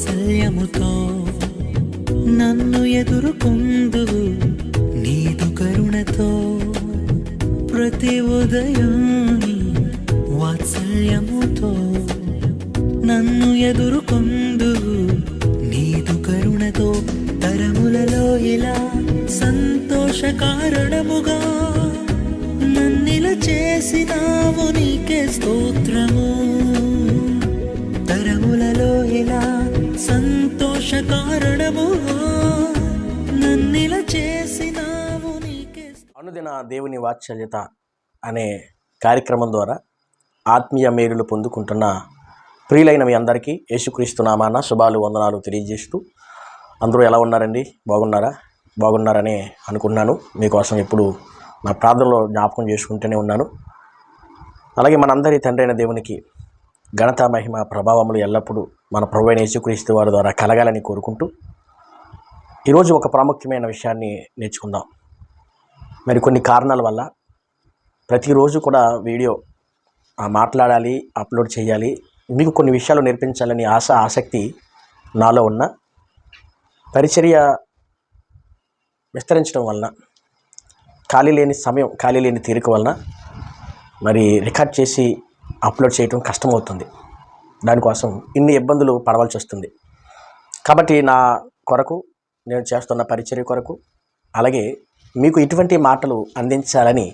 వాత్సల్యముతో నన్ను ఎదుర్కొందువు నీదు కరుణతో. ప్రతి ఉదయం వాత్సల్యముతో నన్ను ఎదుర్కొందువు నీదు కరుణతో. తరములలో ఇలా సంతోష కారణముగా నన్నిల చేసినావు నీకే స్తోత్రము. తరములలో ఇలా నన్నిల చేసినావు అనుదిన దేవుని వాత్సల్యత అనే కార్యక్రమం ద్వారా ఆత్మీయ మేలులు పొందుకుంటున్న ప్రియులైన మీ అందరికీ యేసుక్రీస్తు నామాన శుభాలు వందనాలు తెలియజేస్తూ అందరూ ఎలా ఉన్నారండి? బాగున్నారా? బాగున్నారని అనుకున్నాను మీకోసం ఎప్పుడు నా ప్రార్థనలో జ్ఞాపకం చేసుకుంటూనే ఉన్నాను. అలాగే మనందరి తండ్రి అయిన దేవునికి ఘనత మహిమ ప్రభావములు ఎల్లప్పుడూ మన ప్రభు యేసుక్రీస్తు వారి ద్వారా కలగాలని కోరుకుంటూ ఈరోజు ఒక ప్రాముఖ్యమైన విషయాన్ని నేర్చుకుందాం. మరి కొన్ని కారణాల వల్ల ప్రతిరోజు కూడా వీడియో మాట్లాడాలి అప్లోడ్ చేయాలి మీకు కొన్ని విషయాలు నేర్పించాలని ఆశ ఆసక్తి నాలో ఉన్న పరిచర్య విస్తరించడం వలన ఖాళీ లేని సమయం ఖాళీ లేని తీరిక వలన మరి రికార్డ్ చేసి అప్లోడ్ చేయటం కష్టమవుతుంది. దానికోసం ఇన్ని ఇబ్బందులు పడవలసి వస్తుంది. కాబట్టి నా కొరకు నేను చేస్తున్న పరిచర్య కొరకు అలాగే మీకు ఇటువంటి మాటలు అందించాలని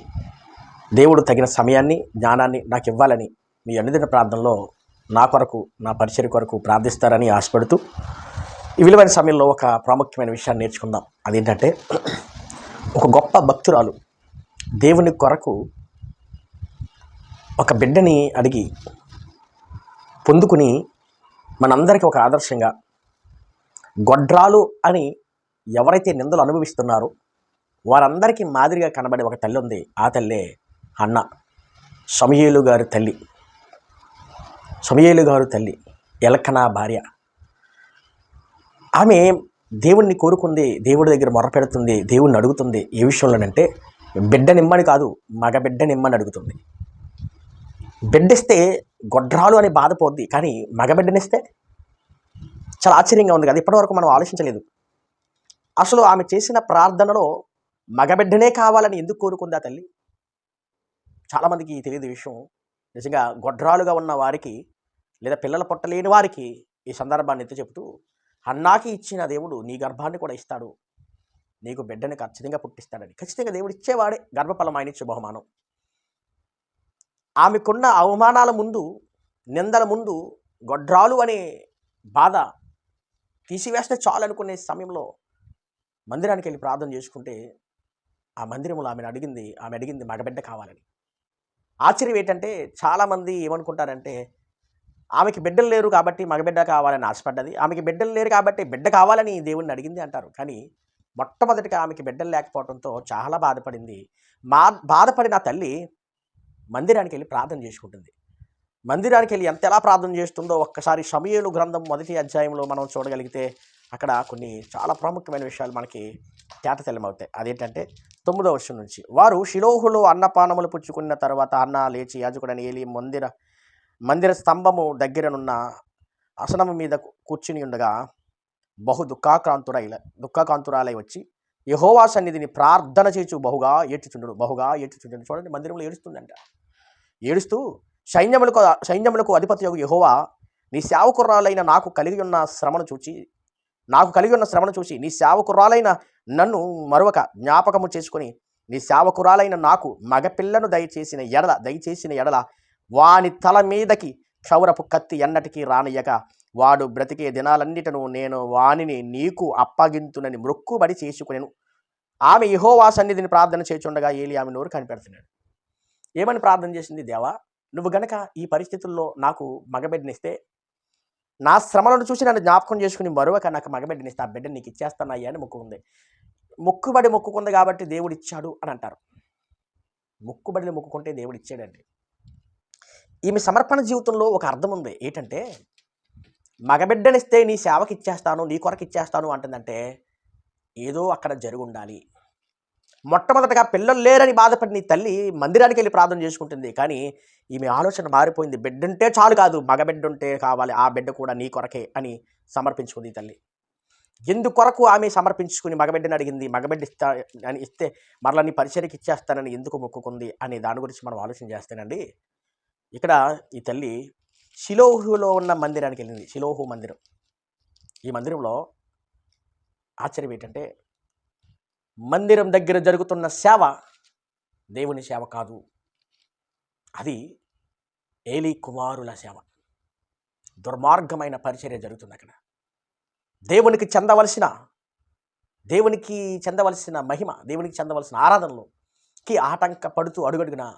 దేవుడు తగిన సమయాన్ని జ్ఞానాన్ని నాకు ఇవ్వాలని మీ అనుదిన ప్రార్థనలో నా కొరకు నా పరిచర్య కొరకు ప్రార్థిస్తారని ఆశపడుతూ ఈ విలువైన సమయంలో ఒక ప్రాముఖ్యమైన విషయాన్ని నేర్చుకుందాం. అదేంటంటే ఒక గొప్ప భక్తురాలు దేవుని కొరకు ఒక బిడ్డని అడిగి పొందుకుని మనందరికీ ఒక ఆదర్శంగా గొడ్రాలు అని ఎవరైతే నిందలు అనుభవిస్తున్నారో వారందరికీ మాదిరిగా కనబడే ఒక తల్లి ఉంది. ఆ తల్లే అన్న. సమయేలు గారి తల్లి. సమయేలు గారు తల్లి. ఎలకనా భార్య. ఆమె దేవుణ్ణి కోరుకుంది దేవుడి దగ్గర మొరపెడుతుంది దేవుణ్ణి అడుగుతుంది. ఏ విషయంలోనంటే బిడ్డ నిమ్మని కాదు మగ బిడ్డ నిమ్మని అడుగుతుంది. బిడ్డిస్తే గొడ్రాలు అని బాధపోద్ది కానీ మగ బిడ్డనిస్తే చాలా ఆశ్చర్యంగా ఉంది కదా ఇప్పటివరకు మనం ఆలోచించలేదు. అసలు ఆమె చేసిన ప్రార్థనలో మగబిడ్డనే కావాలని ఎందుకు కోరుకుందా తల్లి? చాలామందికి తెలియదు విషయం. నిజంగా గొడ్రాలుగా ఉన్న వారికి లేదా పిల్లలు పుట్టలేని వారికి ఈ సందర్భాన్ని ఎత్తి చెబుతూ అన్నాకి ఇచ్చిన దేవుడు నీ గర్భాన్ని కూడా ఇస్తాడు. నీకు బిడ్డని ఖచ్చితంగా పుట్టిస్తాడని. ఖచ్చితంగా దేవుడు ఇచ్చేవాడే గర్భఫలం ఆయన ఇచ్చే బహుమానం. ఆమెకున్న అవమానాల ముందు నిందల ముందు గొడ్రాలు అనే బాధ తీసివేస్తే చాలు అనుకునే సమయంలో మందిరానికి వెళ్ళి ప్రార్థన చేసుకుంటే ఆ మందిరంలో ఆమెను అడిగింది ఆమె అడిగింది మగబిడ్డ కావాలని. ఆశ్చర్యం ఏంటంటే చాలామంది ఏమనుకుంటారంటే ఆమెకి బిడ్డలు లేరు కాబట్టి మగబిడ్డ కావాలని ఆశపడ్డది ఆమెకి బిడ్డలు లేరు కాబట్టి బిడ్డ కావాలని దేవుణ్ణి అడిగింది అంటారు. కానీ మొట్టమొదటిగా ఆమెకి బిడ్డలు లేకపోవడంతో చాలా బాధపడింది. మా బాధపడిన తల్లి మందిరానికి వెళ్ళి ప్రార్థన చేసుకుంటుంది. మందిరానికి వెళ్ళి ఎంత ఎలా ప్రార్థన చేస్తుందో ఒక్కసారి సమయలు గ్రంథం మొదటి అధ్యాయంలో మనం చూడగలిగితే అక్కడ కొన్ని చాలా ప్రాముఖ్యమైన విషయాలు మనకి తేటతెల్లమవుతాయి అదేంటంటే తొమ్మిదో వర్షం నుంచి వారు శిలోహులో అన్నపానములు పుచ్చుకున్న తర్వాత అన్న లేచి యాజకుడని ఏలి మందిర మందిర స్తంభము దగ్గరనున్న అసనము మీద కూర్చుని ఉండగా బహు దుఃఖాక్రాంతుడై దుఃఖాకాంతురాలై వచ్చి యహోవా సన్నిధిని ప్రార్థన చేచు బహుగా ఏడ్చుచుండడు బహుగా ఏడ్చుచుండడు చూడండి మందిరంలో ఏడుస్తుందంట. ఏడుస్తూ సైన్యములకు సైన్యములకు అధిపతి యహోవా నీ సేవకుర్రాలైన నాకు కలిగి ఉన్న శ్రమను చూచి నాకు కలిగి ఉన్న శ్రమను చూసి నీ సేవకురాలైన నన్ను మరొక జ్ఞాపకము చేసుకొని నీ సేవకురాలైన నాకు మగపిల్లను దయచేసిన ఎడల దయచేసిన ఎడల వాని తల మీదకి క్షౌరపు కత్తి ఎన్నటికీ రానియక వాడు బ్రతికే దినాలన్నిటను నేను వానిని నీకు అప్పగింతునని మొక్కుబడి చేసుకునేను. ఆమె యెహోవా సన్నిధిని ప్రార్థన చేచుండగా ఏలి ఆమె నోరు కనిపెడుతున్నాడు. ఏమని ప్రార్థన చేసింది దేవా? నువ్వు గనక ఈ పరిస్థితుల్లో నాకు మగబిడ్డనిస్తే నా శ్రమలను చూసి నన్ను జ్ఞాపకం చేసుకుని మరొక నాకు మగబిడ్డనిస్తే ఆ బిడ్డని నీకు ఇచ్చేస్తానయ్యా అని మొక్కుకుంది మొక్కుబడి మొక్కుకుంది కాబట్టి దేవుడు ఇచ్చాడు అని అంటారు. మొక్కుబడిని మొక్కుకుంటే దేవుడు ఇచ్చాడండి ఈమె సమర్పణ జీవితంలో ఒక అర్థం ఉంది. ఏంటంటే మగబిడ్డనిస్తే నీ సేవకి ఇచ్చేస్తాను నీ కొరకు ఇచ్చేస్తాను అంటుందంటే ఏదో అక్కడ జరుగుండాలి. ఉండాలి మొట్టమొదటగా పిల్లలు లేరని బాధపడిన ఈ తల్లి మందిరానికి వెళ్ళి ప్రార్థన చేసుకుంటుంది. కానీ ఈమె ఆలోచన మారిపోయింది. బిడ్డ ఉంటే చాలు కాదు మగబిడ్డ ఉంటే కావాలి ఆ బిడ్డ కూడా నీ కొరకే అని సమర్పించుకుంది ఈ తల్లి. ఎందుకొరకు ఆమె సమర్పించుకుని మగబిడ్డని అడిగింది. మగబిడ్డ ఇస్తా అని ఇస్తే మరలా నీ పరిచయకి ఇచ్చేస్తానని ఎందుకు మొక్కుకుంది అనే దాని గురించి మనం ఆలోచన చేస్తానండి. ఇక్కడ ఈ తల్లి శిలోహులో ఉన్న మందిరానికి వెళ్ళింది. శిలోహు మందిరం. ఈ మందిరంలో ఆశ్చర్యం ఏంటంటే మందిరం దగ్గర జరుగుతున్న సేవ దేవుని సేవ కాదు. అది ఏలీ కుమారుల సేవ. దుర్మార్గమైన పరిచర్య జరుగుతుంది అక్కడ. దేవునికి చెందవలసిన దేవునికి చెందవలసిన మహిమ దేవునికి చెందవలసిన ఆరాధనలోకి ఆటంక పడుతూ అడుగడుగున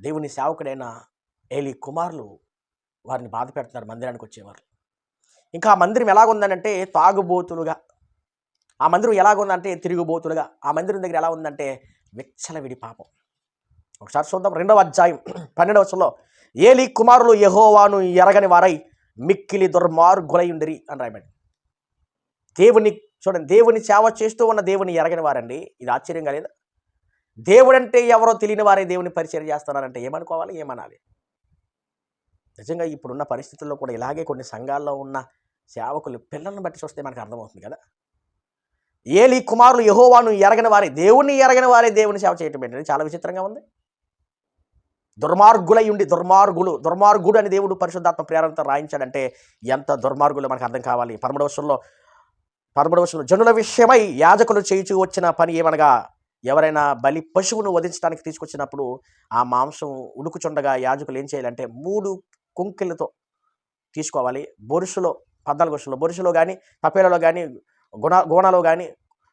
దేవుని సేవకుడైన ఏలి కుమారులు వారిని బాధ పెడుతున్నారు మందిరానికి వచ్చేవారు. ఇంకా ఆ మందిరం ఎలాగుందనంటే తాగుబోతులుగా. ఆ మందిరం ఎలాగుందంటే తిరుగుబోతులుగా. ఆ మందిరం దగ్గర ఎలా ఉందంటే విచ్చలవిడి పాపం. ఒకసారి చూద్దాం రెండవ అధ్యాయం పన్నెండవ వచనంలో ఏలి కుమారులు యహోవాను ఎరగని వారై మిక్కిలి దుర్మార్గులయుండిరి అని రాయబడి దేవుని చూడండి దేవుని సేవ చేస్తూ ఉన్న దేవుని ఎరగని వారండి. ఇది ఆశ్చర్యంగా కాలేదా దేవుడంటే ఎవరో తెలియని వారే దేవుని పరిచయం చేస్తున్నారంటే ఏమనుకోవాలి? ఏమనాలి? నిజంగా ఇప్పుడున్న పరిస్థితుల్లో కూడా ఇలాగే కొన్ని సంఘాల్లో ఉన్న సేవకులు పిల్లలను బట్టి చూస్తే మనకు అర్థమవుతుంది కదా. ఏలి కుమారులు యహోవాను ఎరగని వారే దేవుణ్ణి ఎరగని వారే దేవుని సేవ చేయటం ఏంటంటే చాలా విచిత్రంగా ఉంది. దుర్మార్గులై ఉండి దుర్మార్గులు దుర్మార్గుడు అని దేవుడు పరిశుద్ధాత్మ ప్రేరణతో రాయించాడంటే ఎంత దుర్మార్గులు మనకు అర్థం కావాలి. పదమూడవ వర్షంలో పదమూడవ వర్షంలో జనుల విషయమై యాజకులు చేయించు వచ్చిన పని ఏమనగా ఎవరైనా బలి పశువును వధించడానికి తీసుకొచ్చినప్పుడు ఆ మాంసం ఉడుకుచుండగా యాజకులు ఏం చేయాలంటే మూడు కుంకిలతో తీసుకోవాలి. బొరుసులో పద్నాలుగు వర్షంలో బొరుసులో కానీ తపేలలో కానీ గుణ గోణలో కానీ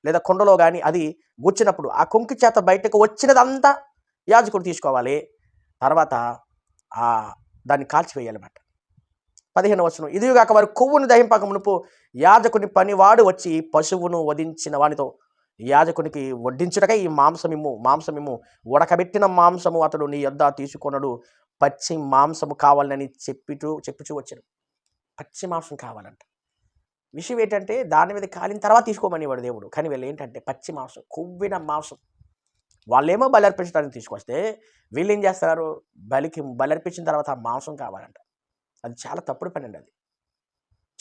లేదా కొండలో కానీ అది గుచ్చినప్పుడు ఆ కుంకి చేత బయటకు వచ్చినదంతా యాజకుడు తీసుకోవాలి. తర్వాత ఆ దాన్ని కాల్చివేయాలన్నమాట. పదిహేను వచనం. ఇదిగాక వారు కొవ్వును దహింపక మునుపు యాజకుని పనివాడు వచ్చి పశువును వధించిన వానితో యాజకునికి వడ్డించుటకై ఈ మాంసమిమ్ము మాంసమిమ్ము ఉడకబెట్టిన మాంసము అతడు నీ యొద్ద తీసుకొనడు. పచ్చి మాంసము కావాలని చెప్పిటూ చెప్పుచూ వచ్చాడు పచ్చి మాంసం కావాలంట. విషయం ఏంటంటే దాని మీద కాలిన తర్వాత తీసుకోమనేవాడు దేవుడు. కానీ వీళ్ళు ఏంటంటే పచ్చి మాంసం కొవ్విన మాంసం. వాళ్ళేమో బలర్పించడానికి తీసుకొస్తే వీళ్ళు ఏం చేస్తారు? బలికి బలర్పించిన తర్వాత మాంసం కావాలంట. అది చాలా తప్పుడు పని అండి అది.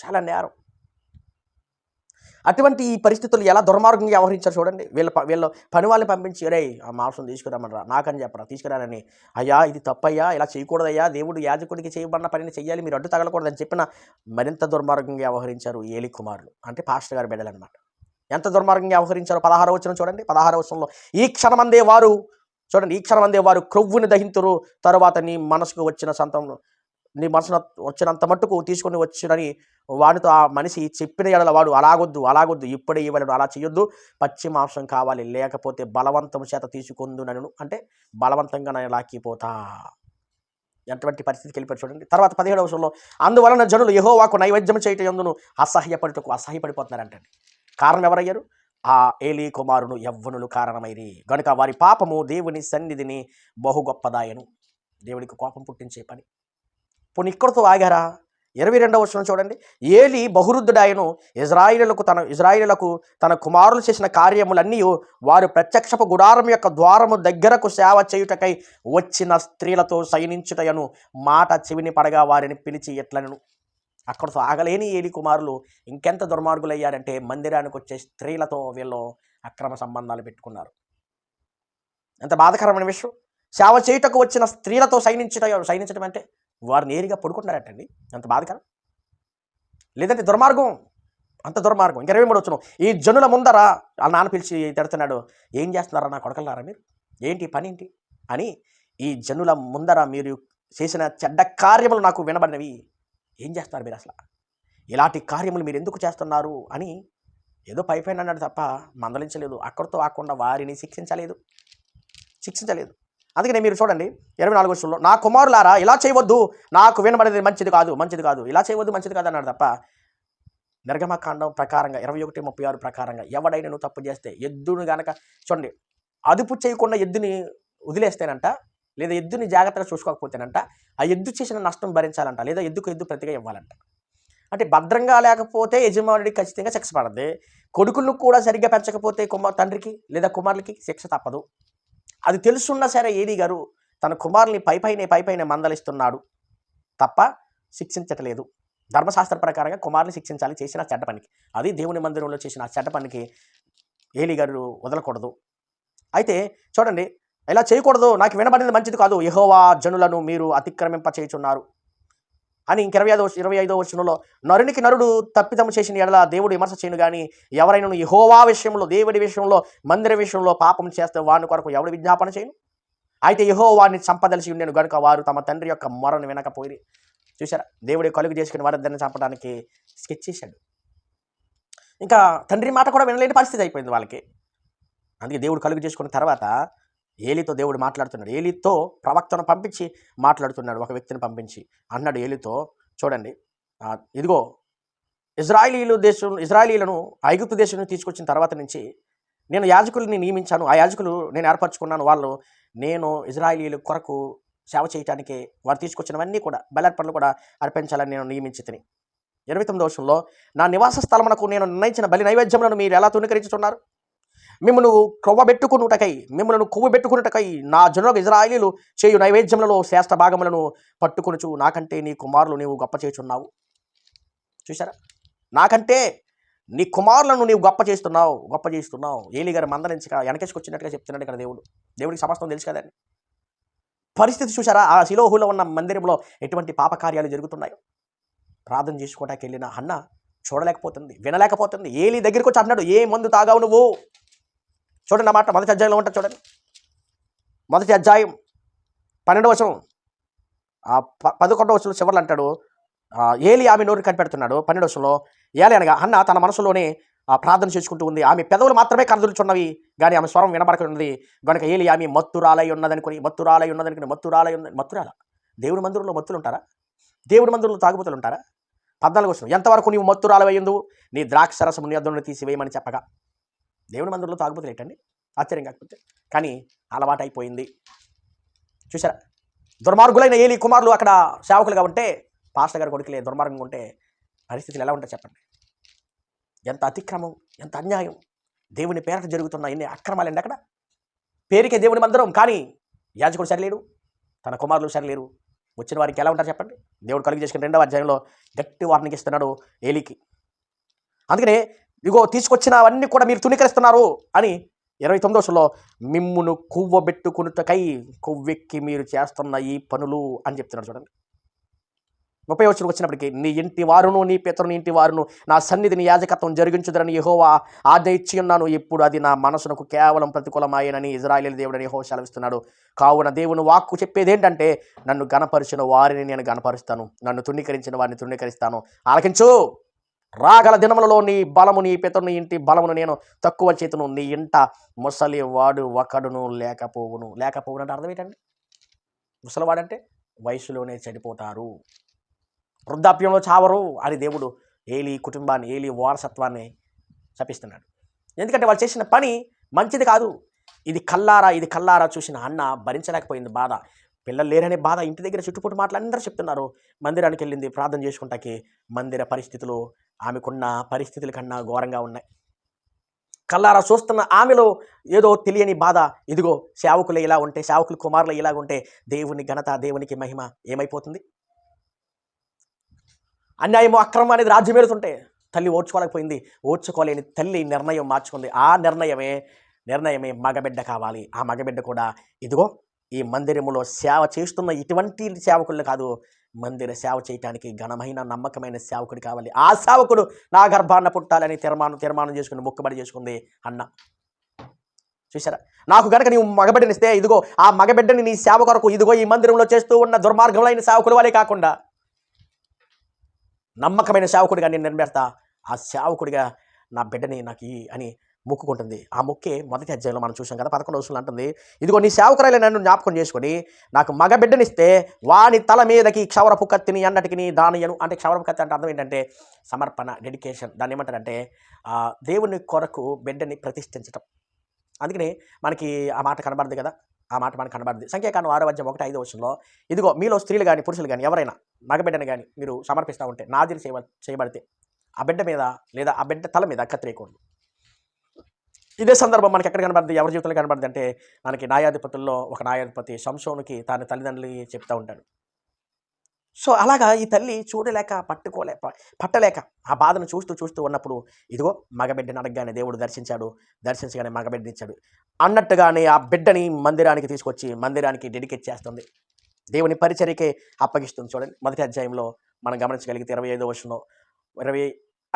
చాలా నేరం. అటువంటి ఈ పరిస్థితులు ఎలా దుర్మార్గంగా వ్యవహరించారు చూడండి. వీళ్ళ ప- వీళ్ళు పని వాళ్ళని పంపించి రే ఆ మాంసం తీసుకురామనరా నాకని చెప్పరా తీసుకురానని అయ్యా ఇది తప్పయ్యా ఇలా చేయకూడదయ్యా దేవుడు యాజకుడికి చేయబడిన పనిని చేయాలి మీరు అడ్డు తగలకూడదని చెప్పిన మరింత దుర్మార్గంగా వ్యవహరించారు ఏలి కుమారులు. అంటే పాస్టర్ గారు బిడ్డలన్నమాట ఎంత దుర్మార్గంగా వ్యవహరించారో పదహార వచనం చూడండి. పదహార వచనంలో ఈ క్షణమందే వారు చూడండి ఈ క్షణమందే వారు క్రొవ్వుని దహింతురు తరువాత నీ మనసుకు వచ్చిన సంతంలో నీ మనసున వచ్చినంత మట్టుకు తీసుకొని వచ్చినని వాడితో ఆ మనిషి చెప్పిన ఎడల వాడు అలాగొద్దు అలాగొద్దు ఇప్పుడే ఇవ్వలేడు అలా చేయొద్దు పచ్చి మాంసం కావాలి లేకపోతే బలవంతం చేత తీసుకుందు నన్ను. అంటే బలవంతంగా నేను లాక్కిపోతా. ఎటువంటి పరిస్థితికి వెళ్ళిపోయి చూడండి. తర్వాత పదిహేడవ వర్షంలో అందువలన జనులు యెహోవాకు నైవేద్యం చేయటం ఎందును అసహ్యపడుటకు అసహ్యపడిపోతున్నారంటండి. కారణం ఎవరయ్యారు ఆ ఏలీ కుమారుడు యవ్వనులు కారణమైరి. గనుక వారి పాపము దేవుని సన్నిధిని బహు గొప్పదాయను. దేవుడికి కోపం పుట్టించే పని. పోనీ ఇక్కడతో ఆగారా? ఇరవై రెండవ వచనం చూడండి. ఏలి బహురుద్ధుడాయను ఇజ్రాయిలకు తన ఇజ్రాయిలకు తన కుమారులు చేసిన కార్యములన్నీ వారు ప్రత్యక్షపు గుడారం యొక్క ద్వారము దగ్గరకు సేవ చేయుటకై వచ్చిన స్త్రీలతో శయనించుటయను మాట చెవిని పడగా వారిని పిలిచి ఎట్లనను? అక్కడతో ఆగలేని ఏలి కుమారులు ఇంకెంత దుర్మార్గులయ్యారంటే మందిరానికి వచ్చే స్త్రీలతో వీళ్ళు అక్రమ సంబంధాలు పెట్టుకున్నారు. ఎంత బాధకరమైన విషయం. సేవ చేయుటకు వచ్చిన స్త్రీలతో సైనించుట సైనించడం అంటే వారు నేరుగా పడుకుంటున్నారటండి? అంత బాధకరం లేదంటే దుర్మార్గం? అంత దుర్మార్గం. ఇంకా ఇరవై మూడు వచ్చిన ఈ జనుల ముందర ఆ నాన్న పిలిచి తిడుతున్నాడు ఏం చేస్తున్నారా? నా కొడకలారా మీరు? ఏంటి పని ఏంటి? అని ఈ జనుల ముందర మీరు చేసిన చెడ్డ కార్యములు నాకు వినబడినవి. ఏం చేస్తున్నారు మీరు అసలు? ఇలాంటి కార్యములు మీరు ఎందుకు చేస్తున్నారు? అని ఏదో పై అన్నాడు తప్ప మందలించలేదు. అక్కడితో ఆకుండా వారిని శిక్షించలేదు. శిక్షించలేదు. అందుకనే మీరు చూడండి ఇరవై నాలుగు వర్షంలో నా కుమారులారా ఇలా చేయవద్దు. నాకు వినబడేది మంచిది కాదు మంచిది కాదు. ఇలా చేయవద్దు మంచిది కాదు అన్నాడు తప్ప నిర్గమకాండం ప్రకారంగా ఇరవై ఒకటి ముప్పై ఆరు ప్రకారంగా ఎవడైనా నువ్వు తప్పు చేస్తే ఎద్దును గనక చూడండి అదుపు చేయకుండా ఎద్దుని వదిలేస్తేనంట లేదా ఎద్దుని జాగ్రత్తగా చూసుకోకపోతేనంట ఆ ఎద్దు చేసిన నష్టం భరించాలంట లేదా ఎద్దుకు ఎద్దు ప్రతిగా ఇవ్వాలంట. అంటే భద్రంగా లేకపోతే యజమానుడికి ఖచ్చితంగా శిక్ష పడద్ది. కొడుకులను కూడా సరిగ్గా పెంచకపోతే కుమార్ తండ్రికి లేదా కుమారులకి శిక్ష తప్పదు. అది తెలుసున్నా సరే ఏడి గారు తన కుమారుని పైపైనే పైపైనే మందలిస్తున్నాడు తప్ప శిక్షించట్లేదు. ధర్మశాస్త్ర ప్రకారంగా కుమారుని శిక్షించాలి చేసిన చెడ్డ పనికి. అది దేవుని మందిరంలో చేసిన చెడ్డ పనికి ఏలి గారు వదలకూడదు. అయితే చూడండి ఇలా చేయకూడదు నాకు వినబడింది మంచిది కాదు. యహోవా జనులను మీరు అతిక్రమింప చేయుచున్నారు అని ఇంక ఇరవై ఐదో ఇరవై ఐదో వచనంలో నరునికి నరుడు తప్పిదము చేసిన ఎడల దేవుడు విమర్శ చేయను కానీ ఎవరైనా యెహోవా విషయంలో దేవుడి విషయంలో మందిర విషయంలో పాపం చేస్తే వాని కొరకు ఎవడు విజ్ఞాపన చేయను? అయితే యహో వారిని చంపదలిసి ఉండేను గనుక వారు తమ తండ్రి యొక్క మొరను వినకపోయి చూసారా దేవుడి కలుగు చేసుకుని వారిద్దరిని చంపడానికి స్కెచ్ చేశాడు. ఇంకా తండ్రి మాట కూడా వినలేని పరిస్థితి అయిపోయింది వాళ్ళకి. అందుకే దేవుడు కలుగు చేసుకున్న తర్వాత ఏలితో దేవుడు మాట్లాడుతున్నాడు. ఏలితో ప్రవక్తను పంపించి మాట్లాడుతున్నాడు ఒక వ్యక్తిని పంపించి. అన్నాడు ఏలితో చూడండి ఇదిగో ఇజ్రాయిలీలు దేశం ఇజ్రాయిలీలను ఐగుప్తు దేశం నుంచి తీసుకొచ్చిన తర్వాత నుంచి నేను యాజకుల్ని నియమించాను. ఆ యాజకులు నేను ఏర్పరచుకున్నాను. వాళ్ళు నేను ఇజ్రాయిలీల కొరకు సేవ చేయటానికి వారు తీసుకొచ్చినవన్నీ కూడా బెలర్పణలు కూడా అర్పించాలని నేను నియమించి తిని ఇరవై తొమ్మిది వర్షంలో నా నివాస స్థలమునకు నేను నిర్ణయించిన బలి నైవేద్యములను మీరు ఎలా తుణీకరించుతున్నారు మిమ్మల్ని క్రొవ్వబెట్టుకున్నటకై మిమ్మల్ని కొవ్వు పెట్టుకున్నటకై నా జనులకు ఇజ్రాయిలీలు చేయు నైవేద్యములలో శ్రేష్ఠ భాగములను పట్టుకొనుచు నాకంటే నీ కుమారులు నీవు గొప్ప చేయుచున్నావు. చూసారా నాకంటే నీ కుమారులను నీవు గొప్ప చేస్తున్నావు గొప్ప చేస్తున్నావు ఏలి గారు మందలించక వెనకేసుకొచ్చినట్టుగా చెప్తున్నాడు ఇక్కడ దేవుడు. దేవుడికి సమస్తం తెలుసు కదండి పరిస్థితి చూసారా ఆ శిలోహులో ఉన్న మందిరంలో ఎటువంటి పాపకార్యాలు జరుగుతున్నాయో? ప్రార్థన చేసుకోవడానికి వెళ్ళిన అన్న చూడలేకపోతుంది వినలేకపోతుంది. ఏలి దగ్గరికి వచ్చి అంటున్నాడు ఏ మందు తాగావు నువ్వు? చూడండి అన్నమాట మొదటి అధ్యాయంలో ఉంటుంది చూడండి. మొదటి అధ్యాయం పన్నెండవ వచనం. ప పదకొండవ వచనం చివరిలో అంటాడు ఏలి ఆమె నోరు కనిపెడుతున్నాడు పన్నెండు వచనంలో. ఏలి అనగా అన్న తన మనసులోనే ఆ ప్రార్థన చేసుకుంటూ ఉంది. ఆమె పెదవులు మాత్రమే కనదులుచున్నవి కానీ ఆమె స్వరం వినబడకున్నది గనుక ఏలి ఆమె మత్తురాలై ఉన్నదనుకుని మత్తురాలై ఉన్నదనుకుని మత్తురాలై ఉన్న మత్తురాల? దేవుడి మందిరంలో మత్తులు ఉంటారా దేవుడి మందిరంలో తాగుబోతులు ఉంటారా పద్నాలుగు వచ్చిన ఎంతవరకు నీవు మత్తురాలవయ్యిందు నీ ద్రాక్షరసము నీ అద్దును తీసివేయమని చెప్పగా. దేవుడి మందిరంలో తాగుబోతులు ఏంటండి? ఆశ్చర్యం కాకపోతే. కానీ అలవాటు అయిపోయింది చూసారా దుర్మార్గులైన ఏలి కుమారులు అక్కడ సేవకులుగా ఉంటే పాస్టర్ గారు కొడుకులే దుర్మార్గంగా ఉంటే పరిస్థితులు ఎలా ఉంటాయి చెప్పండి? ఎంత అతిక్రమం ఎంత అన్యాయం. దేవుని పేరట జరుగుతున్న ఎన్ని అక్రమాలండి అక్కడ? పేరుకే దేవుని మందిరం కానీ యాజకుడు సరిలేడు తన కుమారులు సరిలేరు. వచ్చిన వారికి ఎలా ఉంటారు చెప్పండి? దేవుడు కలుగు చేసుకుని రెండవ అధ్యాయంలో గట్టి వార్నింగ్ ఇస్తున్నాడు ఏలికి. అందుకనే ఇగో తీసుకొచ్చినవన్నీ కూడా మీరు తుణీకరిస్తున్నారు అని ఇరవై తొమ్మిదో వచనంలో మిమ్మును కొవ్వబెట్టుకునుటకై కొవ్వెక్కి మీరు చేస్తున్న ఈ పనులు అని చెప్తున్నాడు చూడండి. ముప్పై వచ్చిన వచ్చినప్పటికీ నీ ఇంటి వారును నీ పితరుని ఇంటి వారును నా సన్నిధిని యాజకత్వం జరిగించుదరని యహోవా ఆజ్ఞ ఇచ్చి ఉన్నాను. ఇప్పుడు అది నా మనసునకు కేవలం ప్రతికూలమాయనని ఇజ్రాయేల్ దేవుడని యహో సెలవిస్తున్నాడు. కావున దేవుని వాక్కు చెప్పేది ఏంటంటే నన్ను గణపరిచిన వారిని నేను గణపరుస్తాను నన్ను తుణీకరించిన వారిని తుణీకరిస్తాను. ఆలకించు! రాగల దినములలో నీ బలము నీ పితను ఇంటి బలమును నేను తక్కువ చేతును. నీ ఇంట ముసలి వాడు ఒకడును లేకపోవును. లేకపోవును అంటే అర్థం ఏంటండి? ముసలివాడంటే వయసులోనే చనిపోతారు వృద్ధాప్యంలో చావరు. అని దేవుడు ఏలి కుటుంబాన్ని ఏలి వారసత్వాన్ని శపిస్తున్నాడు. ఎందుకంటే వాళ్ళు చేసిన పని మంచిది కాదు. ఇది కల్లారా ఇది కల్లారా చూసిన అన్న భరించలేకపోయింది బాధ. పిల్లలు లేరనే బాధ ఇంటి దగ్గర చుట్టుపుట్టు మాటలు చెప్తున్నారు. మందిరానికి వెళ్ళింది ప్రార్థన చేసుకుంటాకి మందిర పరిస్థితులు ఆమెకున్న పరిస్థితుల కన్నా ఘోరంగా ఉన్నాయి. కల్లారా చూస్తున్న ఆమెలో ఏదో తెలియని బాధ. ఇదిగో సేవకులు ఇలా ఉంటే సేవకులు కుమారులు ఇలా ఉంటే దేవుని ఘనత దేవునికి మహిమ ఏమైపోతుంది? అన్యాయము అక్రమం అనేది రాజ్యం తల్లి ఓడ్చుకోలేకపోయింది ఓడ్చుకోలేని తల్లి నిర్ణయం మార్చుకుంది. ఆ నిర్ణయమే నిర్ణయమే మగబిడ్డ కావాలి. ఆ మగబిడ్డ కూడా ఇదిగో ఈ మందిరములో సేవ చేస్తున్న ఇటువంటి సేవకులు కాదు మందిర సేవ చేయటానికి ఘనమైన నమ్మకమైన సేవకుడు కావాలి. ఆ సేవకుడు నా గర్భాన్న పుట్టాలని తీర్మానం తీర్మానం చేసుకుని మొక్కుబడి చేసుకుంది అన్న. చూసారా నాకు గనక నీవు మగబిడ్డనిస్తే ఇదిగో ఆ మగబిడ్డని నీ సేవ కొరకు ఇదిగో ఈ మందిరంలో చేస్తూ ఉన్న దుర్మార్గములైన సేవకుల వాళ్ళే కాకుండా నమ్మకమైన సేవకుడిగా నేను నెరవేర్తా ఆ సేవకుడిగా నా బిడ్డని నాకు ఈ అని మొక్కుకుంటుంది. ఆ మొక్కే మొదటి అధ్యాయంలో మనం చూసాం కదా పదకొండు రోజులు అంటుంది ఇదిగో నీ సేవకురాలే నన్ను జ్ఞాపకం చేసుకొని నాకు మగ బిడ్డనిస్తే వాని తల మీదకి క్షవరపు కత్తిని అన్నటికి దానియను అంటే క్షవరపు కత్తి అంటే అర్థం ఏంటంటే సమర్పణ డెడికేషన్ దాన్ని ఏమంటారంటే దేవుని కొరకు బిడ్డని ప్రతిష్ఠించటం. అందుకని మనకి ఆ మాట కనబడదు కదా ఆ మాట మనకు కనబడింది. సంఖ్యాకాండం ఆరో అధ్యాయం ఒకటి ఐదో వర్షంలో ఇదిగో మీలో స్త్రీలు కానీ పురుషులు కానీ ఎవరైనా మగబిడ్డని కానీ మీరు సమర్పిస్తూ ఉంటే నాదిరి చేయ చేయబడితే ఆ బిడ్డ మీద లేదా ఆ బిడ్డ తల మీద కత్తిరేయకూడదు ఇదే సందర్భం మనకి ఎక్కడ కనబడుతుంది? ఎవరి జీవితంలో కనబడుతుంది అంటే మనకి న్యాయాధిపతుల్లో ఒక న్యాయాధిపతి సంశోనికి తన తల్లిదండ్రులకి చెప్తా ఉంటాడు. సో అలాగా ఈ తల్లి చూడలేక పట్టుకోలేక పట్టలేక ఆ బాధను చూస్తూ చూస్తూ ఉన్నప్పుడు ఇదిగో మగబిడ్డని అడగగానే దేవుడు దర్శించాడు దర్శించగానే మగబిడ్డని ఇచ్చాడు అన్నట్టుగానే ఆ బిడ్డని మందిరానికి తీసుకొచ్చి మందిరానికి డెడికేట్ చేస్తుంది. దేవుని పరిచర్యకే అప్పగిస్తుంది. చూడండి మొదటి అధ్యాయంలో మనం గమనించగలిగితే ఇరవై ఐదో వర్షంలో ఇరవై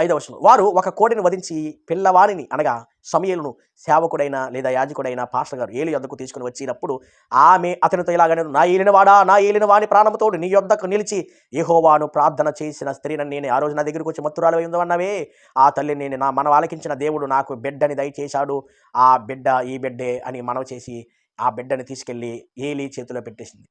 ఐదవ వచనం. వారు ఒక కోడిని వధించి పిల్లవాణిని అనగా సమయలను సేవకుడైన లేదా యాజకుడైన పాస్టర్ గారు ఏలి యొద్దకు తీసుకుని వచ్చినప్పుడు ఆమె అతనితో ఇలాగనే నా ఏలినవాడా? నా ఏలిన ప్రాణంతో నీ యొద్దకు నిలిచి ఏహోవాను ప్రార్థన చేసిన స్త్రీని నేను ఆ రోజు నా దగ్గరికి వచ్చి మత్తురాలు ఉందన్నవే ఆ తల్లి నేను నా మనం ఆలకించిన దేవుడు నాకు బిడ్డని దయచేశాడు. ఆ బిడ్డ ఈ బిడ్డే అని మనవి చేసి ఆ బిడ్డని తీసుకెళ్ళి ఏలి చేతిలో పెట్టేసింది.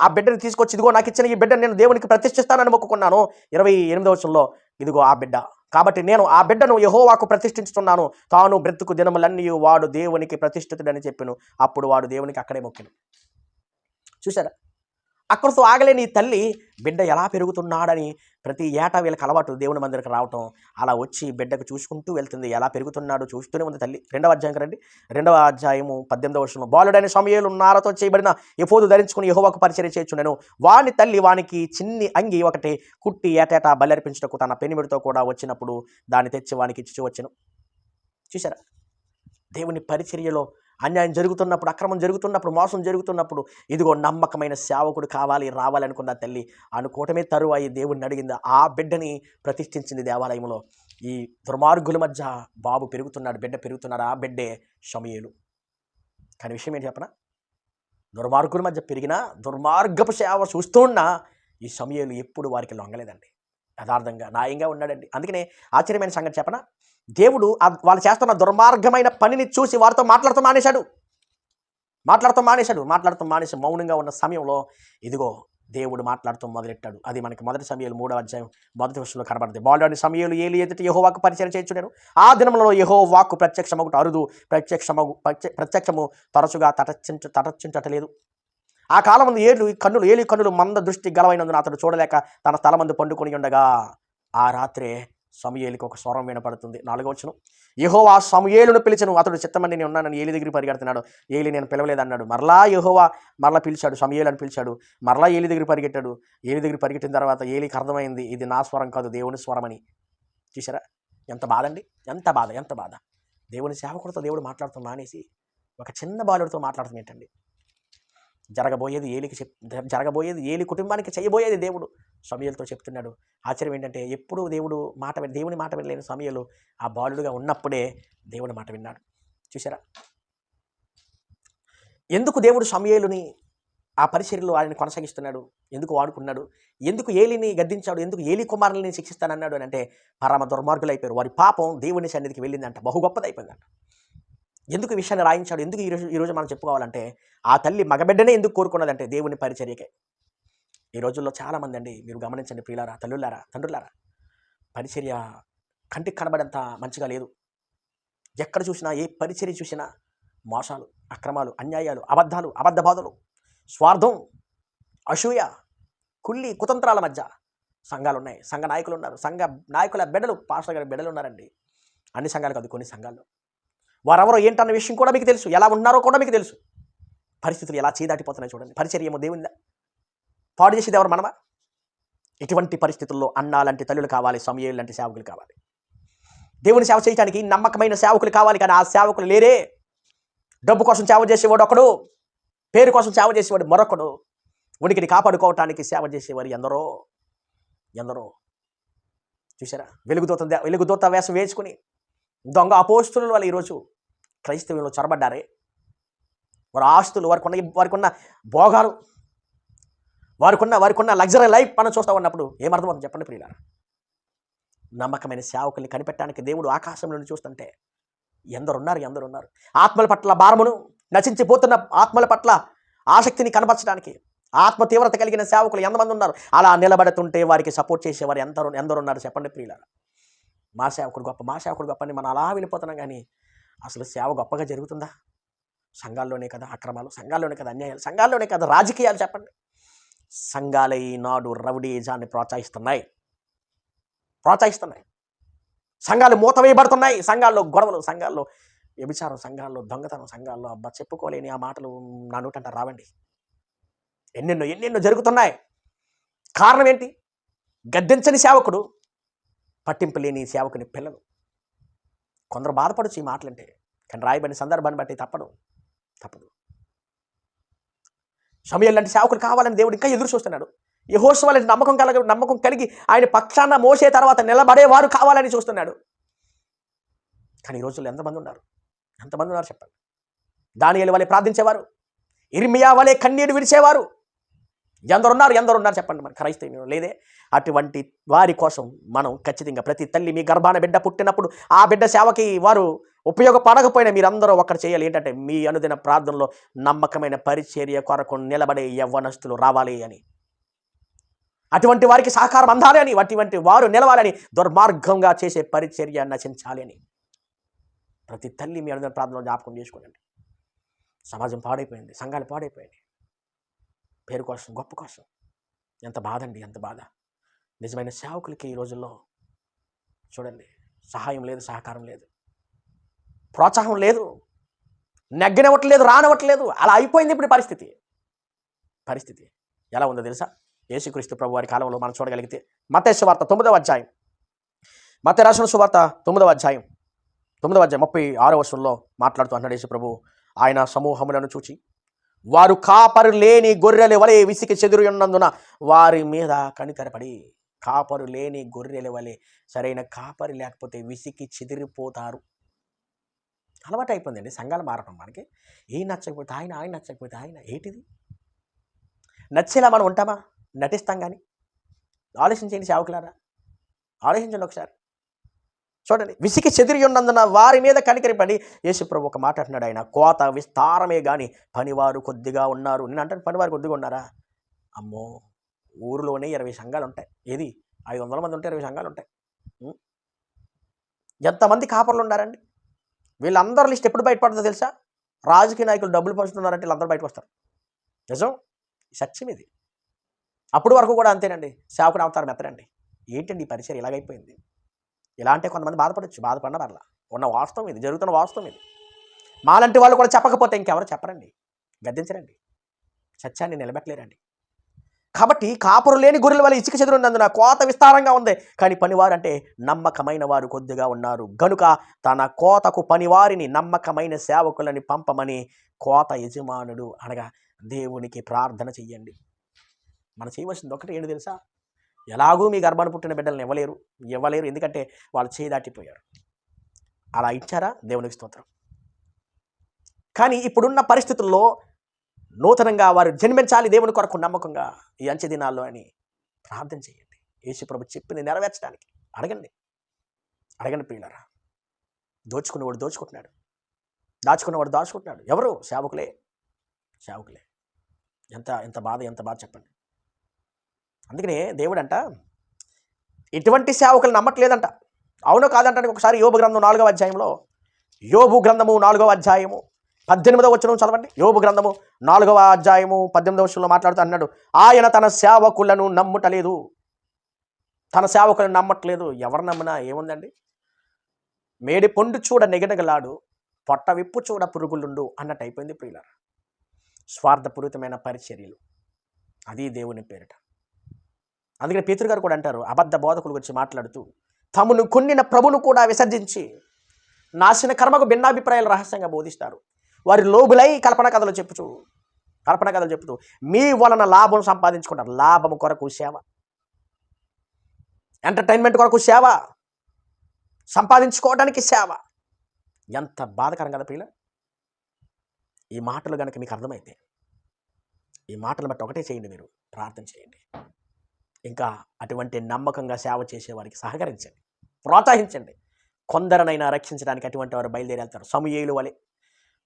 ఆ బిడ్డని తీసుకొచ్చి ఇదిగో నాకు ఇచ్చిన ఈ బిడ్డను నేను దేవునికి ప్రతిష్ఠిస్తానని మొక్కుకున్నాను. ఇరవై ఎనిమిదవ వర్షంలో ఇదిగో ఆ బిడ్డ. కాబట్టి నేను ఆ బిడ్డను యహోవాకు ప్రతిష్ఠించుతున్నాను. తాను బ్రతుకు దినములన్నీ వాడు దేవునికి ప్రతిష్ఠితుడని చెప్పాను. అప్పుడు వాడు దేవునికి అక్కడే మొక్కిను చూసారా అక్కడితో ఆగలేని తల్లి. బిడ్డ ఎలా పెరుగుతున్నాడని ప్రతి ఏటా వీళ్ళకి అలవాటు దేవుని మందిరికి రావటం. అలా వచ్చి బిడ్డకు చూసుకుంటూ వెళ్తుంది. ఎలా పెరుగుతున్నాడు చూస్తూనే ఉంది తల్లి. రెండవ అధ్యాయం రండి. రెండవ అధ్యాయము పద్దెనిమిదవ వర్షంలో బాలుడైన సమయంలో నారతో చేయబడిన ఎఫోదు ధరించుకుని యహోవాకు పరిచయం చేర్చున్నాను వాని తల్లి వానికి చిన్ని అంగి ఒకటి కుట్టి ఏటేటా బలర్పించటకు తన పెనిమిడితో కూడా వచ్చినప్పుడు దాన్ని తెచ్చి వానికి ఇచ్చి వచ్చాను. చూసారా దేవుని పరిచర్యలో అన్యాయం జరుగుతున్నప్పుడు అక్రమం జరుగుతున్నప్పుడు మోసం జరుగుతున్నప్పుడు ఇదిగో నమ్మకమైన సేవకుడు కావాలి రావాలనుకున్న తల్లి? అనుకోవటమే తరువాయి దేవుడిని అడిగింది. ఆ బిడ్డని ప్రతిష్ఠించింది దేవాలయంలో ఈ దుర్మార్గుల మధ్య బాబు పెరుగుతున్నాడు బిడ్డ పెరుగుతున్నాడు ఆ బిడ్డే సమయలు కానీ విషయం ఏంటి చెప్పనా? దుర్మార్గుల మధ్య పెరిగిన దుర్మార్గపు సేవ చూస్తున్నా ఈ సమయాలు ఎప్పుడు వారికి లొంగలేదండి. యథార్థంగా నాయంగా ఉన్నాడండి. అందుకనే ఆశ్చర్యమైన సంగతి చెప్పనా? దేవుడు వాళ్ళు చేస్తున్న దుర్మార్గమైన పనిని చూసి వారితో మాట్లాడుతూ మానేశాడు. మాట్లాడుతూ మానేశాడు. మాట్లాడుతూ మానేసి మౌనంగా ఉన్న సమయంలో ఇదిగో దేవుడు మాట్లాడుతూ మొదలెట్టాడు. అది మనకి మొదటి సమయాలు మూడవ అధ్యాయం మొదటి విషయంలో కనబడింది. బాలుడని సమయాలు ఏలి ఎదుటి యహోవాకు పరిచయం చేయించున్నాను ఆ దినంలో యహో వాక్కు ప్రత్యక్షమగుట అరుదు. ప్రత్యక్షమగు ప్రత్యక్షము తరచుగా తటచించ తటచించటలేదు. ఆ కాలం ముందు ఏళ్ళు కన్నులు ఏలి కన్నులు మంద దృష్టి గలవైనందున అతడు చూడలేక తన తల మందు పండుకొని ఉండగా ఆ రాత్రే సమయేలికి ఒక స్వరం వినపడుతుంది. నాలుగో యహోవా సమయేలును పిలిచను. అతడు చిత్తమండి నేను ఉన్నానని ఏలి దగ్గరికి పరిగెడుతున్నాడు. ఏలి నేను పిలవలేదన్నాడు. మరలా యహోవా మరలా పిలిచాడు. సమయేలు అని పిలిచాడు. మరలా ఏలి దగ్గర పరిగెట్టాడు. ఏలి దగ్గర పరిగెట్టిన తర్వాత ఏలికి అర్థమైంది ఇది నా స్వరం కాదు దేవుని స్వరం అని చూసారా ఎంత బాధ అండి ఎంత బాధ? ఎంత బాధ? దేవుని సేవకుడితో దేవుడు మాట్లాడుతున్నా మానేసి ఒక చిన్న బాలుడితో మాట్లాడుతుంది ఏంటండి? జరగబోయేది ఏలికి చెప్ జరగబోయేది ఏలి కుటుంబానికి చేయబోయేది దేవుడు సమయలతో చెప్తున్నాడు. ఆశ్చర్యం ఏంటంటే ఎప్పుడూ దేవుడు మాట దేవుని మాట వినలేని సమయలు ఆ బాలుడుగా ఉన్నప్పుడే దేవుని మాట విన్నాడు. చూసారా ఎందుకు దేవుడు సమయలుని ఆ పరిచర్యలో ఆయన కొనసాగిస్తున్నాడు? ఎందుకు వాడుకున్నాడు? ఎందుకు ఏలిని గద్దించాడు? ఎందుకు ఏలి కుమారులని శిక్షిస్తానన్నాడు అని అంటే పరమ దుర్మార్గులు అయిపోయారు వారి పాపం దేవుని సన్నిధికి వెళ్ళిందంట. బహు గొప్పదైపోయిందంట. ఎందుకు విషయాన్ని రాయించాడు? ఎందుకు ఈరోజు ఈరోజు మనం చెప్పుకోవాలంటే ఆ తల్లి మగబిడ్డనే ఎందుకు కోరుకున్నదంటే దేవుని పరిచర్యకే. ఈ రోజుల్లో చాలామంది అండి మీరు గమనించండి ప్రియులారా తల్లులారా తండ్రులారా పరిచర్య కంటికి కనబడంత మంచిగా లేదు. ఎక్కడ చూసినా ఏ పరిచర్య చూసినా మోసాలు అక్రమాలు అన్యాయాలు అబద్ధాలు అబద్ధ బాధలు స్వార్థం అసూయ కుళ్ళి కుతంత్రాల మధ్య సంఘాలు ఉన్నాయి సంఘ నాయకులు ఉన్నారు. సంఘ నాయకుల బిడ్డలు పాస్టర్ గారి బిడ్డలు ఉన్నారండి. అన్ని సంఘాలు కాదు కొన్ని సంఘాల్లో. వారెవరో ఏంటన్న విషయం కూడా మీకు తెలుసు. ఎలా ఉన్నారో కూడా మీకు తెలుసు. పరిస్థితులు ఎలా చేదాటిపోతున్నాయి చూడండి. పరిచర్య ఏమో దేవునిదా పాడు చేసేది ఎవరు? మనమా? ఇటువంటి పరిస్థితుల్లో అన్నా లాంటి తల్లులు కావాలి సమయాలు లాంటి సేవకులు కావాలి. దేవుని సేవ చేయడానికి నమ్మకమైన సేవకులు కావాలి కానీ ఆ సేవకులు లేరే. డబ్బు కోసం సేవ చేసేవాడు ఒకడు పేరు కోసం సేవ చేసేవాడు మరొకడు. ఉనికిని కాపాడుకోవటానికి సేవ చేసేవారు ఎందరో? ఎందరో? చూసారా వెలుగుదూత వెలుగుదూత వేషం వేసుకుని దొంగ అపోస్తులు వాళ్ళు ఈరోజు క్రైస్తవ్యంలో చొరబడ్డారే. వారి ఆస్తులు వారికి ఉన్న వారికి ఉన్న భోగాలు వారికున్న వారికున్న లగ్జరీ లైఫ్ మనం చూస్తూ ఉన్నప్పుడు ఏమర్థమవుతుంది చెప్పండి ప్రియుల నమ్మకమైన సేవకుల్ని కనిపెట్టడానికి దేవుడు ఆకాశంలో చూస్తుంటే ఎందరున్నారు ఎందరున్నారు. ఆత్మల పట్ల భారమును నశించిపోతున్న ఆత్మల పట్ల ఆసక్తిని కనపరచడానికి ఆత్మ తీవ్రత కలిగిన సేవకులు ఎంతమంది ఉన్నారు? అలా నిలబడుతుంటే వారికి సపోర్ట్ చేసేవారు ఎందరు ఎందరున్నారు చెప్పండి ప్రియులారా? మా సేవకుడు గొప్ప మా సేవకుడు గొప్ప అని మనం అలా వెళ్ళిపోతున్నాం కానీ అసలు సేవ గొప్పగా జరుగుతుందా? సంఘాల్లోనే కదా అక్రమాలు సంఘాల్లోనే కదా అన్యాయాలు సంఘాల్లోనే కదా రాజకీయాలు చెప్పండి. సంఘాలే ఈనాడు రౌడీజాన్ని ప్రోత్సహిస్తున్నాయి. ప్రోత్సహిస్తున్నాయి. సంఘాలు మూతవేయబడుతున్నాయి. సంఘాల్లో గొడవలు సంఘాల్లో వ్యభిచారం సంఘాల్లో దొంగతనం సంఘాల్లో అబ్బా చెప్పుకోలేని ఆ మాటలు నా నోటంట రావండి. ఎన్నెన్నో ఎన్నెన్నో జరుగుతున్నాయి. కారణం ఏంటి? గద్దించని సేవకుడు పట్టింపు లేని సేవకుని పిల్లలు. కొందరు బాధపడచ్చు ఈ మాటలంటే కానీ రాయబడిన సందర్భాన్ని బట్టి తప్పదు. తప్పదు. సమయం లాంటి సేవకులు కావాలని దేవుడు ఇంకా ఎదురు చూస్తున్నాడు. యహోష్ లాంటి నమ్మకం కలగ నమ్మకం కలిగి ఆయన పక్షాన మోసే తర్వాత నిలబడేవారు కావాలని చూస్తున్నాడు. కానీ ఈ రోజుల్లో ఎంతమంది ఉన్నారు? ఎంతమంది ఉన్నారు చెప్పండి? దానియేలు వలె ప్రార్థించేవారు? ఇర్మియా వలె కన్నీడు విడిచేవారు? ఎందరున్నారు ఎందరున్నారు చెప్పండి మన క్రైస్తవ్యం లేదే? అటువంటి వారి కోసం మనం ఖచ్చితంగా ప్రతి తల్లి మీ గర్భాన బిడ్డ పుట్టినప్పుడు ఆ బిడ్డ సేవకి వారు ఉపయోగపడకపోయినా మీరందరూ ఒకరు చేయాలి. ఏంటంటే మీ అనుదిన ప్రార్థనలో నమ్మకమైన పరిచర్య కొరకు నిలబడే యవ్వనస్తులు రావాలి అని. అటువంటి వారికి సహకారం అందాలి అని అటువంటి వారు నిలవాలని దుర్మార్గంగా చేసే పరిచర్య నశించాలి అని. ప్రతి తల్లి మీ అనుదిన ప్రార్థనలో జ్ఞాపకం చేసుకోనండి సమాజం పాడైపోయింది సంఘాలు పాడైపోయింది పేరు కోసం గొప్ప కోసం. ఎంత బాధ అండి ఎంత బాధ. నిజమైన సేవకులకి ఈ రోజుల్లో చూడండి సహాయం లేదు సహకారం లేదు. ప్రోత్సాహం లేదు. నెగ్గనివ్వట్లేదు రానివ్వట్లేదు. అలా అయిపోయింది ఇప్పుడు పరిస్థితి. పరిస్థితి ఎలా ఉందో తెలుసా? యేసుక్రీస్తు ప్రభు వారి కాలంలో మనం చూడగలిగితే మత సువార్త తొమ్మిదవ అధ్యాయం. మత రాసిన సువార్త తొమ్మిదవ అధ్యాయం. తొమ్మిదవ అధ్యాయం ముప్పై ఆరో వర్షంలో మాట్లాడుతూ అన్నాడు యేసు ప్రభు ఆయన సమూహములను చూచి వారు కాపరు లేని గొర్రెల వలె విసికి చెదురు ఉన్నందున వారి మీద కనికరపడి కాపరు లేని గొర్రెల వలె సరైన కాపరి లేకపోతే విసికి చెదిరిపోతారు. అలవాటు అయిపోయిందండి సంఘాలు మారటం మనకి. ఏ నచ్చకపోతే ఆయన ఆయన నచ్చకపోతే ఆయన. ఏంటిది? నచ్చేలా మనం ఉంటామా? నటిస్తాం కానీ ఆలోచించండి సేవకులారా ఆలోచించండి ఒకసారి. చూడండి విసికి చెదిరి ఉన్నందున వారి మీద కనికరిపడి. యేసుప్రభు ఒక మాట అంటున్నాడు ఆయన కోత విస్తారమే కానీ పనివారు కొద్దిగా ఉన్నారు. నేను అంటాను పనివారు కొద్దిగా ఉన్నారా? అమ్మో ఊరిలోనే ఇరవై సంఘాలు ఉంటాయి. ఏది? ఐదు వందల మంది ఉంటే ఇరవై సంఘాలు ఉంటాయి. ఎంతమంది కాపర్లు ఉన్నారండి? వీళ్ళందరూ లిస్ట్ ఎప్పుడు బయటపడుతుందో తెలుసా? రాజకీయ నాయకులు డబ్బులు పంచుతున్నారంటే వీళ్ళందరూ బయటకు వస్తారు నిజం సత్యం ఇది. అప్పుడు వరకు కూడా అంతేనండి. సేవకుడు అవతారం ఎత్తరండి. ఏంటండి ఈ పరిచయం? ఇలాగైపోయింది. ఇలా అంటే కొంతమంది బాధపడచ్చు బాధపడిన పర్లా. ఉన్న వాస్తవం ఇది జరుగుతున్న వాస్తవం ఇది. మాలాంటి వాళ్ళు కూడా చెప్పకపోతే ఇంకెవరు చెప్పరండి. గద్దించరండి. సత్యాన్ని నిలబెట్టలేరండి. కాబట్టి కాపురు లేని గొర్రెల వల్ల ఇసుక చెదురున్నందున కోత విస్తారంగా ఉంది. కానీ పనివారు అంటే నమ్మకమైన వారు కొద్దిగా ఉన్నారు. గనుక తన కోతకు పనివారిని నమ్మకమైన సేవకులని పంపమని కోత యజమానుడు అనగా దేవునికి ప్రార్థన చెయ్యండి. మనం చేయవలసింది ఒకటి ఏంటి తెలుసా? ఎలాగూ మీ గర్భం పుట్టిన బిడ్డలను ఇవ్వలేరు ఇవ్వలేరు. ఎందుకంటే వాళ్ళు చేయి దాటిపోయారు. అలా ఇచ్చారా? దేవునికి స్తోత్రం. కానీ ఇప్పుడున్న పరిస్థితుల్లో నూతనంగా వారు జన్మించాలి దేవుని కొరకు నమ్మకంగా ఈ అంచె దినాల్లో అని ప్రార్థన చేయండి. యేసుప్రభు చెప్పింది నెరవేర్చడానికి. అడగండి. అడగండి ప్రియులరా. దోచుకున్నవాడు దోచుకుంటున్నాడు. దాచుకున్నవాడు దాచుకుంటున్నాడు. ఎవరు? సేవకులే. సేవకులే. ఎంత ఎంత బాధ ఎంత బాధ చెప్పండి. అందుకనే దేవుడంట ఎటువంటి సేవకులు నమ్మట్లేదంట. అవునో కాదంటానికి ఒకసారి యోబు గ్రంథం నాలుగవ అధ్యాయంలో యోబు గ్రంథము నాలుగవ అధ్యాయము పద్దెనిమిదవ వచనం చదవండి. యోబు గ్రంథము నాలుగవ అధ్యాయము పద్దెనిమిదవ వచనంలో మాట్లాడుతూ అన్నాడు ఆయన తన సేవకులను నమ్ముటలేదు. తన సేవకులను నమ్మట్లేదు. ఎవరు నమ్మినా ఏముందండి? మేడి పొండు చూడ నెగనగలాడు పొట్ట విప్పు చూడ పురుగులుండు అన్నట్టు అయిపోయింది ప్రియుల స్వార్థపూరితమైన పరిచర్యలు. అది దేవుని పేరిట. అందుకని పేతురు గారు కూడా అంటారు అబద్ధ బోధకుల గురించి మాట్లాడుతూ తమను కొన్నిన ప్రభును కూడా విసర్జించి నాశన కర్మకు భిన్నాభిప్రాయాలు రహస్యంగా బోధిస్తారు. వారి లోబులై కల్పన కథలు చెప్పుచు కల్పన కథలు చెప్తూ మీ వలన లాభం సంపాదించుకుంటారు లాభం కొరకు సేవ. ఎంటర్టైన్మెంట్ కొరకు సేవ. సంపాదించుకోవడానికి సేవ. ఎంత బాధకరం కదా పిల్ల ఈ మాటలు కనుక మీకు అర్థమైతే ఈ మాటలు బట్టి ఒకటే చేయండి మీరు ప్రార్థన చేయండి. ఇంకా అటువంటి నమ్మకంగా సేవ చేసే వారికి సహకరించండి. ప్రోత్సహించండి. కొందరినైనా రక్షించడానికి అటువంటి వారు బయలుదేరి వెళ్తారు సమూహేలు వలె.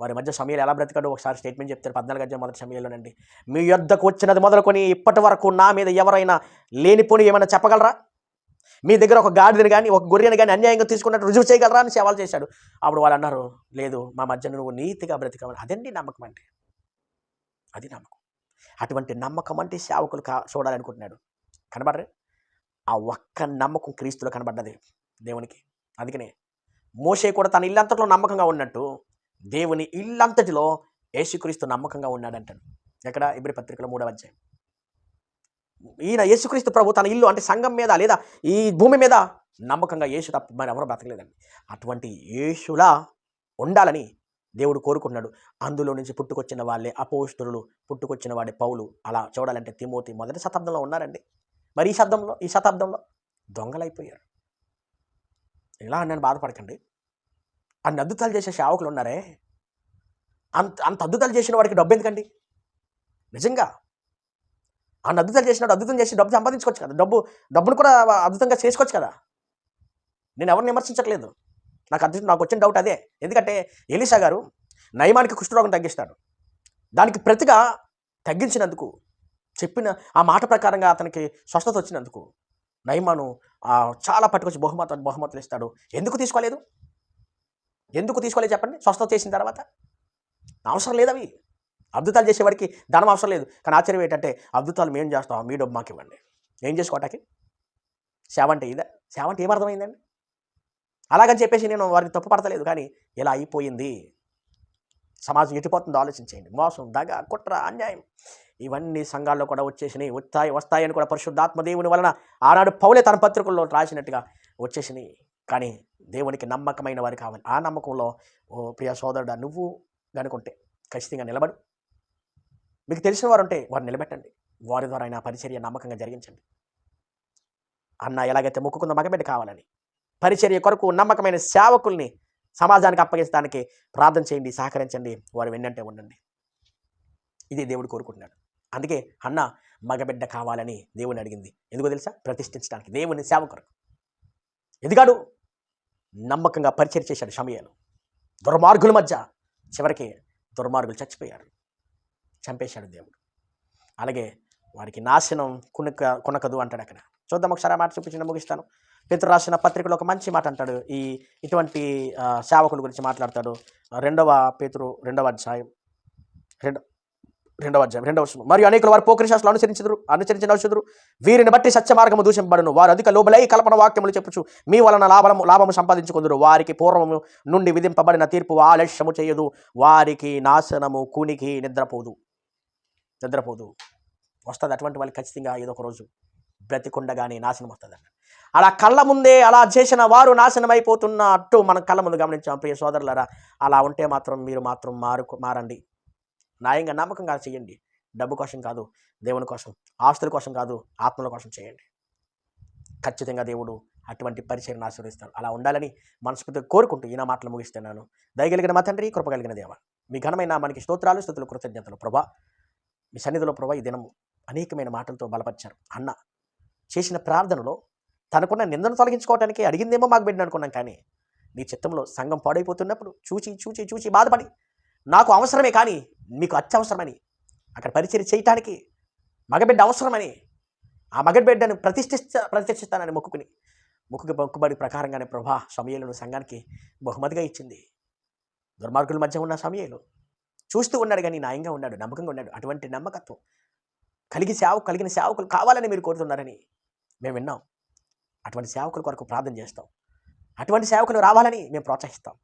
వారి మధ్య సమయాలు ఎలా బ్రతికాడో ఒకసారి స్టేట్మెంట్ చెప్తారు. పద్నాలుగు అధ్యాయం మొదటి సమయంలోనండి. మీ యొద్దకు వచ్చినది మొదలుకొని ఇప్పటి వరకు నా మీద ఎవరైనా లేనిపోని ఏమైనా చెప్పగలరా? మీ దగ్గర ఒక గాడిదని కానీ ఒక గొర్రెని కానీ అన్యాయంగా తీసుకున్నట్టు రుజువు చేయగలరా? అని సేవలు చేశాడు. అప్పుడు వాళ్ళు అన్నారు లేదు మా మధ్య నువ్వు నీతిగా బ్రతికమని అదండి నమ్మకం అంటే అది నమ్మకం. అటువంటి నమ్మకం అంటే సేవకులు కా చూడాలనుకుంటున్నాడు. కనబడరే. ఆ ఒక్క నమ్మకం క్రీస్తులో కనబడ్డది దేవునికి. అందుకనే మోషే కూడా తన ఇల్లంతట్లో నమ్మకంగా ఉన్నట్టు దేవుని ఇల్లంతటిలో యేసుక్రీస్తు నమ్మకంగా ఉన్నాడంటాడు. ఎక్కడ? ఇబ్రి పత్రికలో మూడవ అధ్యాయం. ఈయన యేసుక్రీస్తు ప్రభు తన ఇల్లు అంటే సంఘం మీద లేదా ఈ భూమి మీద నమ్మకంగా యేసు తప్ప మరి ఎవరు బ్రతకలేదండి. అటువంటి యేసులా ఉండాలని దేవుడు కోరుకున్నాడు అందులో నుంచి పుట్టుకొచ్చిన వాళ్ళే అపోస్తులు పుట్టుకొచ్చిన వాడే పౌలు. అలా చూడాలంటే తిమోతి మొదటి శతాబ్దంలో ఉన్నారండి. మరి ఈ శబ్దంలో ఈ శతాబ్దంలో దొంగలైపోయారు. ఇలా నేను బాధపడకండి. అన్ని అద్భుతాలు చేసే సేవకులు ఉన్నారే. అంత అంత అద్భుతాలు చేసిన వాడికి డబ్బు ఎందుకండి? నిజంగా. అన్ని అద్భుతాలు చేసినాడు అద్భుతం చేసి డబ్బు సంపాదించుకోవచ్చు కదా. డబ్బు డబ్బును కూడా అద్భుతంగా చేసుకోవచ్చు కదా. నేను ఎవరిని విమర్శించట్లేదు. నాకు అద్భుతం నాకు వచ్చిన డౌట్ అదే. ఎందుకంటే ఎలీషా గారు నయమానికి కుష్ఠరోగం తగ్గిస్తాడు. దానికి ప్రతిగా తగ్గించినందుకు చెప్పిన ఆ మాట ప్రకారంగా అతనికి స్వస్థత వచ్చినందుకు నయమాను చాలా పట్టుకొచ్చి బహుమత బహుమతులు ఇస్తాడు ఎందుకు తీసుకోలేదు? ఎందుకు తీసుకోలేదు చెప్పండి? స్వస్థత చేసిన తర్వాత? అవసరం లేదు అవి. అద్భుతాలు చేసేవాడికి ధనం అవసరం లేదు. కానీ ఆశ్చర్యం ఏంటంటే అద్భుతాలు మేము చేస్తాం మీ డబ్బు మాకు ఇవ్వండి. ఏం చేసుకోవటానికి సేవ అంటే ఇదే? సేవ అంటే ఏమర్థమైందండి? అలాగని చెప్పేసి నేను వారిని తప్పు పడతలేదు. కానీ ఇలా అయిపోయింది. సమాజం ఎటుపోతుందో ఆలోచించేయండి. మోసం దగ కుట్ర అన్యాయం. ఇవన్నీ సంఘాల్లో కూడా వచ్చేసినాయి. వస్తాయి వస్తాయని కూడా పరిశుద్ధాత్మ దేవుని వలన ఆనాడు పౌలే తన పత్రికల్లో రాసినట్టుగా వచ్చేసినాయి. కానీ దేవునికి నమ్మకమైన వారు కావాలి. ఆ నమ్మకంలో ఓ ప్రియ సోదరుడా నువ్వు కనుకుంటే ఖచ్చితంగా నిలబడు. మీకు తెలిసిన వారు ఉంటే వారు నిలబెట్టండి. వారి ద్వారా అయినా పరిచర్య నమ్మకంగా జరిగించండి. అన్న ఎలాగైతే మొక్కుకున్న మగబిడ్డ కావాలని. పరిచర్య కొరకు నమ్మకమైన సేవకుల్ని సమాజానికి అప్పగించడానికి ప్రార్థన చేయండి సహకరించండి. వారు వెన్నంటే ఉండండి. ఇది దేవుడు కోరుకుంటున్నాడు. అందుకే అన్న మగబిడ్డ కావాలని దేవుని అడిగింది. ఎందుకో తెలుసా? ప్రతిష్ఠించడానికి. దేవుని సేవకుడు కొరకు. ఎదిగాడు నమ్మకంగా పరిచయం చేశాడు సమయాలు దుర్మార్గుల మధ్య చివరికి దుర్మార్గులు చచ్చిపోయారు. చంపేశాడు దేవుడు. అలాగే వారికి నాశనం కునక కొనకదు అంటాడు అక్కడ. చూద్దాం ఒకసారి ఆ మాట చూపించిన ముగిస్తాను. పితృ రాసిన పత్రికలో ఒక మంచి మాట అంటాడు. ఈ ఇటువంటి సేవకుల గురించి మాట్లాడతాడు. రెండవ పేతురు రెండవ అధ్యాయం. రెండు రెండవ అధ్యాయం రెండవ వచనం. మరియు అనేకులు వారు పోకరి శాస్త్రాలు అనుసరించదురు అనుసరించి వీరిని బట్టి సత్య మార్గము దూషింపబడును. వారు అధిక లోబలై కల్పన వాక్యములు చెప్పుచు మీ వలన లాభము లాభము సంపాదించుకుందరు. వారికి పూర్వము నుండి విధింపబడిన తీర్పు ఆలస్యము చేయదు. వారికి నాశనము కునికి నిద్రపోదు. నిద్రపోదు. వస్తుంది అటువంటి వాళ్ళకి ఖచ్చితంగా ఏదో ఒక రోజు బ్రతికుండగానే నాశనం వస్తుంది అలా కళ్ళ ముందే అలా చేసిన వారు నాశనం అయిపోతున్నట్టు మనం కళ్ళ ముందు గమనించాం. ప్రియ సోదరులరా అలా ఉంటే మాత్రం మీరు మాత్రం మారు మారండి. న్యాయంగా నమ్మకంగా చేయండి డబ్బు కోసం కాదు దేవుని కోసం ఆస్తుల కోసం కాదు ఆత్మల కోసం చేయండి ఖచ్చితంగా దేవుడు అటువంటి పరిచయం ఆశీర్వదిస్తాడు. అలా ఉండాలని మనస్ఫూర్తిగా కోరుకుంటూ ఈయన మాటలు ముగిస్తున్నాను. దయగలిగిన మా తండ్రి కృపగలిగిన దేవ మీ ఘనమైన మనకి స్తోత్రాలు స్థుతులు కృతజ్ఞతలు ప్రభా. మీ సన్నిధిలో ప్రభా ఈ దినం అనేకమైన మాటలతో బలపరిచారు. అన్న చేసిన ప్రార్థనలో తనకున్న నిందను తొలగించుకోవడానికి అడిగిందేమో మాకు బిడ్డ అనుకున్నాం కానీ నీ చిత్తంలో సంఘం పాడైపోతున్నప్పుడు చూచి చూచి చూచి బాధపడి నాకు అవసరమే కానీ మీకు అత్యవసరమని అక్కడ పరిచయం చేయటానికి మగబిడ్డ అవసరమని ఆ మగబిడ్డను ప్రతిష్ఠిస్తా ప్రతిష్ఠిస్తానని మొక్కుకుని మొక్కుకి మొక్కుబడి ప్రకారంగానే ప్రభా సమయంలో సంఘానికి బహుమతిగా ఇచ్చింది. దుర్మార్గుల మధ్య ఉన్న సమయంలో చూస్తూ ఉన్నాడు కానీ న్యాయంగా ఉన్నాడు నమ్మకంగా ఉన్నాడు. అటువంటి నమ్మకత్వం కలిగి సేవ కలిగిన సేవకులు కావాలని మీరు కోరుతున్నారని మేము విన్నాం. అటువంటి సేవకుల కొరకు ప్రార్థన చేస్తాం. అటువంటి సేవకులు రావాలని మేము ప్రోత్సహిస్తాం.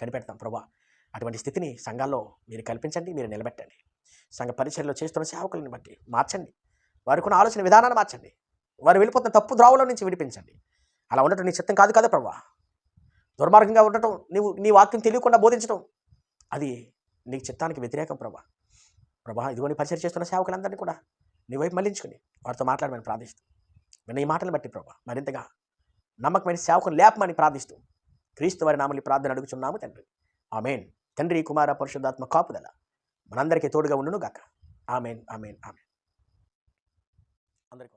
కనిపెడతాం ప్రభా. అటువంటి స్థితిని సంఘాల్లో మీరు కల్పించండి మీరు నిలబెట్టండి. సంఘ పరిచయలో చేస్తున్న సేవకులను బట్టి మార్చండి. వారికి ఆలోచన విధానాన్ని మార్చండి. వారు వెళ్ళిపోతున్న తప్పు ద్రావుల నుంచి విడిపించండి. అలా ఉండటం నీ చిత్తం కాదు కదా ప్రభా దుర్మార్గంగా ఉండటం నీవు నీ వాక్యం తెలియకుండా బోధించడం అది నీ చిత్తానికి వ్యతిరేకం ప్రభా ప్రభా ఇదిగోని పరిచయం చేస్తున్న సేవకులందరినీ కూడా నీ వైపు మళ్ళించుకుని వారితో మాట్లాడమని ప్రార్థిస్తూ విన్న ఈ మాటలు బట్టి ప్రభా మరింతగా నమ్మకమైన సేవకుని లేపమని ప్రార్థిస్తూ క్రీస్తు వారి నామల్ని ప్రార్థన అడుగుచున్నాము తండ్రి. ఆమెన్. తండ్రి కుమార పరిశుద్ధాత్మ కాపుదల మనందరికీ తోడుగా ఉండును గాక ఆమెన్ ఆమెన్ ఆమెన్. అందరికీ